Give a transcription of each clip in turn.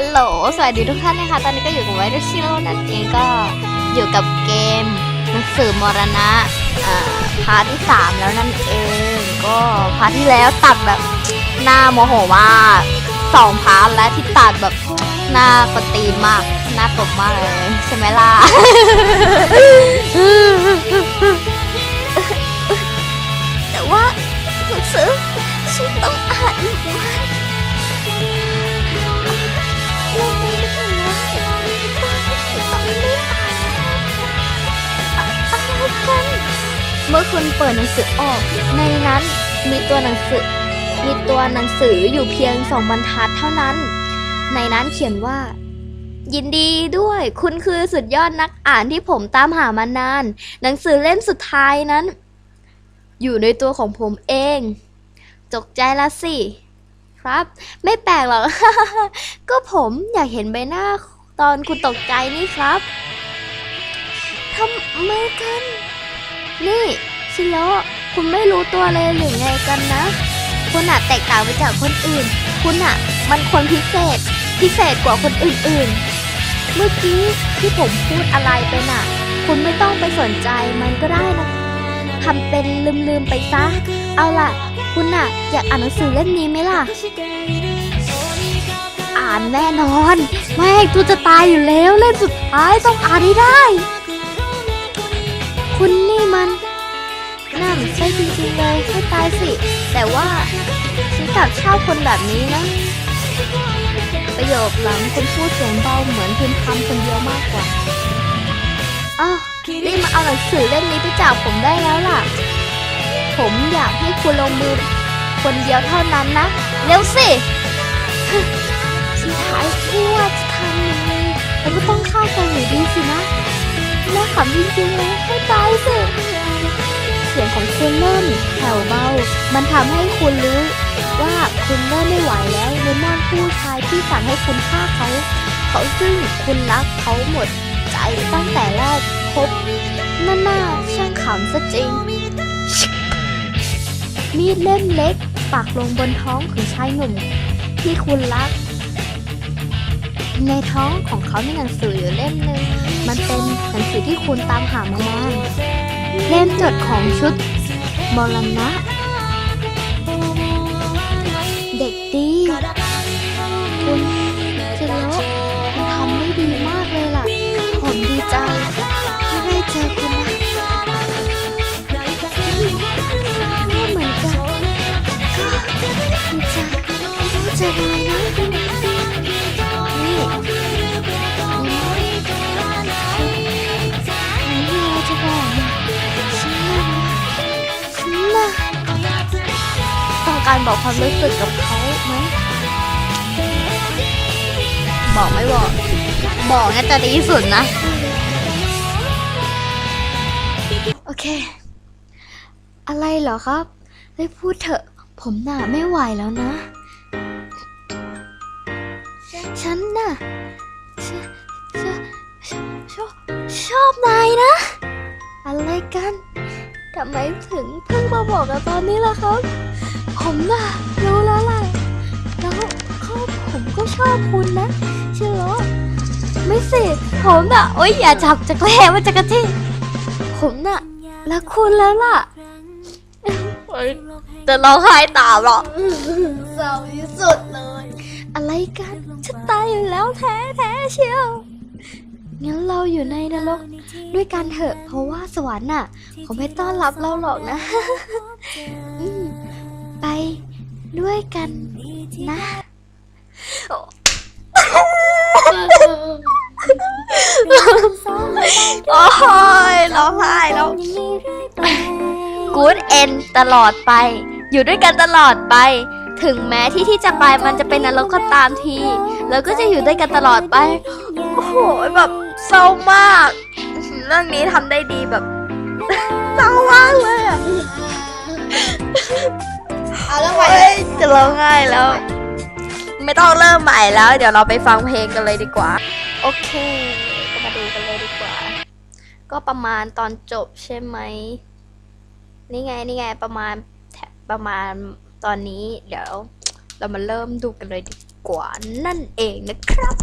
ฮัลโหล สวัสดีทุกท่านนะคะ ตอนนี้ก็อยู่กับไวรัสซิโร่นั่นเองก็อยู่กับเกมหนังสือมรณะอ่อพาร์ทที่ 3 แล้วนั่นเอง ก็พาร์ทที่แล้วตัดแบบหน้าโมโหมากสองพาร์ทแล้วที่ตัดแบบหน้ากตีนมากหน้าตบมากเลยใช่ไหมล่ะแต่ว่าหนังสือ คุณเปิดหนังสือออก ในนั้นมีตัวหนังสือ มีตัวหนังสืออยู่เพียงสองบรรทัดเท่านั้น ในนั้นเขียนว่า ยินดีด้วย คุณคือสุดยอดนักอ่านที่ผมตามหามานาน หนังสือเล่มสุดท้ายนั้น อยู่ในตัวของผมเอง จกใจละสิ ครับ ไม่แปลกหรอก ก็ผมอยากเห็นใบหน้าตอนคุณตกใจนี่ครับทำไมกันนี่ ชิโร่คุณไม่รู้ตัวเลยหรือไงกันนะ คุณอะแตกต่างไปจากคนอื่น คุณอะมันคนพิเศษ พิเศษกว่าคนอื่นๆ เมื่อกี้ที่ผมพูดอะไรไปน่ะ คุณไม่ต้องไปสนใจมันก็ได้นะทำเป็นลืมๆไปซะ เอาล่ะ คุณอะอยากอ่านหนังสือเล่มนี้ไหมล่ะ อ่านแน่นอน แม่งตูจะตายอยู่แล้วเล่มสุดท้ายต้องอ่านให้ได้ น่นไส้จริงๆเลยให้ตายสิ แต่ว่าฉันกลับชอบคนแบบนี้นะ ประโยคหลังคุณพูดเสียงเบาเหมือนพึมพำคนเดียวมากกว่าอ้าวรีบมาเอาหนังสือเล่มนี้ไปจากผมได้แล้วล่ะ ผมอยากให้คุณลงมือคนเดียวเท่านั้นนะ เร็วสิสุดท้ายที่ว่าจะทำยังไงเราก็ต้องฆ่ากันอยู่ดีสินะน่าขำจริงๆเลยให้ตายสิ เสียงของคุณเริ่มแผ่วเบา มันทำให้คุณรู้ว่าคุณเริ่มไม่ไหวแล้วเลมอนผู้ชายที่สั่งให้คุณฆ่าเขา เขาซึ่งคุณรักเขาหมดใจตั้งแต่แรกพบนั่นน่าช่างขำซะจริง มีดเล่มเล็กปักลงบนท้องของชายหนุ่ม ที่คุณรัก ในท้องของเขามีหนังสืออยู่เล่มหนึ่งมันเป็นหนังสือที่คุณตามหามานาน เล่มจดของชุดมรณะ เด็กดีคุณ การบอกความรู้สึกกับเขาไหมบอกไม่บอก บอกน่าจะดีที่สุดนะ โอเค อะไรเหรอครับได้พูดเถอะ ผมน่ะไม่ไหวแล้วนะ ฉันน่ะชชชชอบชอบนายนะ อะไรกัน ทำไมถึงเพิ่งมาบอกกันตอนนี้ล่ะครับ ผมน่ะรู้แล้วล่ะ แล้วก็ผมก็ชอบคุณนะเชื่อเหรอไม่สิ ผมน่ะ โอ๊ยอย่าจับจะแกล้มันจะกระทิผมน่ะรักคุณแล้วล่ะโอ๊ยจะร้องไห้ตามหรอกเศร้าที่สุดเลย อะไรกันจะตายอยู่แล้วแท้แท้เชียว งั้นเราอยู่ในนรกด้วยกันเถอะ เพราะว่าสวรรค์น่ะเขาไม่ต้อนรับเราหรอกนะอืมไปด้วยกันนะโอ้ยร้องไห้แล้วกูดเอนตลอดไป อยู่ด้วยกันตลอดไป ถึงแม้ที่ที่จะไปมันจะเป็นนรกก็ตามที แล้วก็จะอยู่ด้วยกันตลอดไป โอ้โหแบบ เศร้ามากเรื่องนี้ทำได้ดีแบบเศร้ามากเลยอะเอาแล้วโอ๊ยจะร้องไห้แล้ว ไม่ต้องเริ่มใหม่แล้ว เดี๋ยวเราไปฟังเพลงกันเลยดีกว่า โอเคก็มาดูกันเลยดีกว่า ก็ประมาณตอนจบใช่ไหมนี่ไงนี่ไงประมาณประมาณตอนนี้ เดี๋ยว เรามาเริ่มดูกันเลยดีกว่านั่นเองนะครับ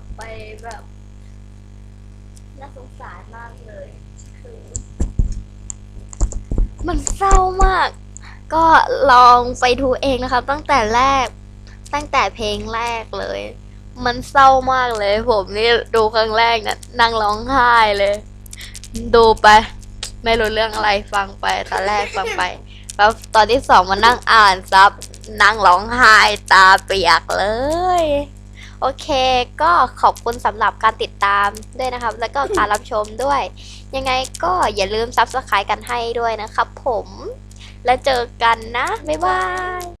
บไปแบบน่าสงสารมากเลย คือ มันเศร้ามาก ก็ลองไปดูเองนะครับตั้งแต่แรก ตั้งแต่เพลงแรกเลย มันเศร้ามากเลย ผมนี่ดูครั้งแรกนะนั่งร้องไห้เลย ดูไป ไม่รู้เรื่องอะไรฟังไปตอนแรกฟังไป แล้วตอนที่สองมานั่งอ่านซับนั่งร้องไห้ตาเปียกเลย โอเค ก็ขอบคุณสำหรับการติดตามด้วยนะครับ แล้วก็การรับชมด้วย ยังไงก็อย่าลืมซับสไครต์กันให้ด้วยนะครับผม แล้วเจอกันนะ บ๊ายบาย